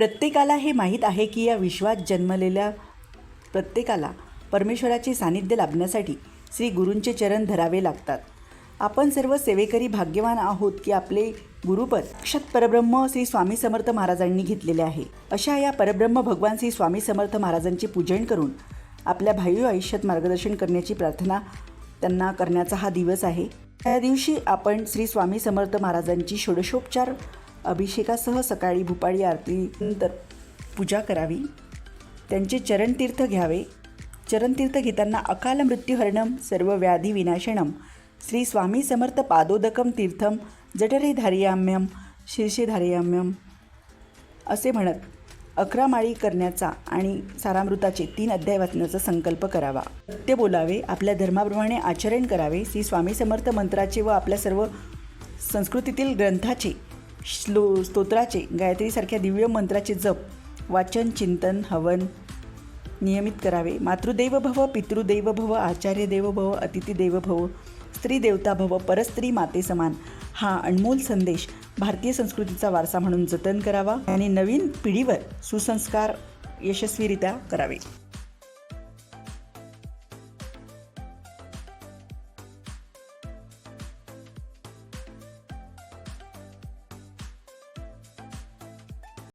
प्रत्येकाला हे माहीत आहे की या विश्वात जन्मलेल्या प्रत्येकाला परमेश्वराचे सानिध्य लाभण्यासाठी श्री गुरूंचे चरण धरावे लागतात. आपण सर्व सेवेकरी भाग्यवान आहोत की आपले गुरुपद अक्षत परब्रह्म श्री स्वामी समर्थ महाराजांनी घेतलेले आहे. अशा या परब्रह्म भगवान श्री स्वामी समर्थ महाराजांचे पूजन करून आपल्या भावी आयुष्यात मार्गदर्शन करण्याची प्रार्थना त्यांना करण्याचा हा दिवस आहे. त्या दिवशी आपण श्री स्वामी समर्थ महाराजांची षोडशोपचार अभिषेकासह सकाळी भूपाळी आरतीनंतर पूजा करावी. त्यांचे चरणतीर्थ घ्यावे. चरणतीर्थ घेताना अकाल मृत्यूहरणम सर्व व्याधी विनाशनम श्री स्वामी समर्थ पादोदकम तीर्थम जठरे धारियाम्यम शीर्षे धार्याम्यम असे म्हणत अकरा माळी करण्याचा आणि सारामृताचे तीन अध्याय वाचण्याचा संकल्प करावा. ते बोलावे आपल्या धर्माप्रमाणे आचरण करावे श्री स्वामी समर्थ मंत्राचे व आपल्या सर्व संस्कृतीतील ग्रंथाचे श्लो स्तोत्राचे गायत्रीसारख्या दिव्य मंत्राचे जप वाचन चिंतन हवन नियमित करावे. मातृदेव भव पितृदैव भव आचार्य देव भव अतिथी देव भव स्त्री देवता भव परस्त्री माते समान. हा अनमोल संदेश भारतीय संस्कृतीचा वारसा म्हणून जतन करावा आणि नवीन पिढीवर सुसंस्कार यशस्वीरित्या करावे.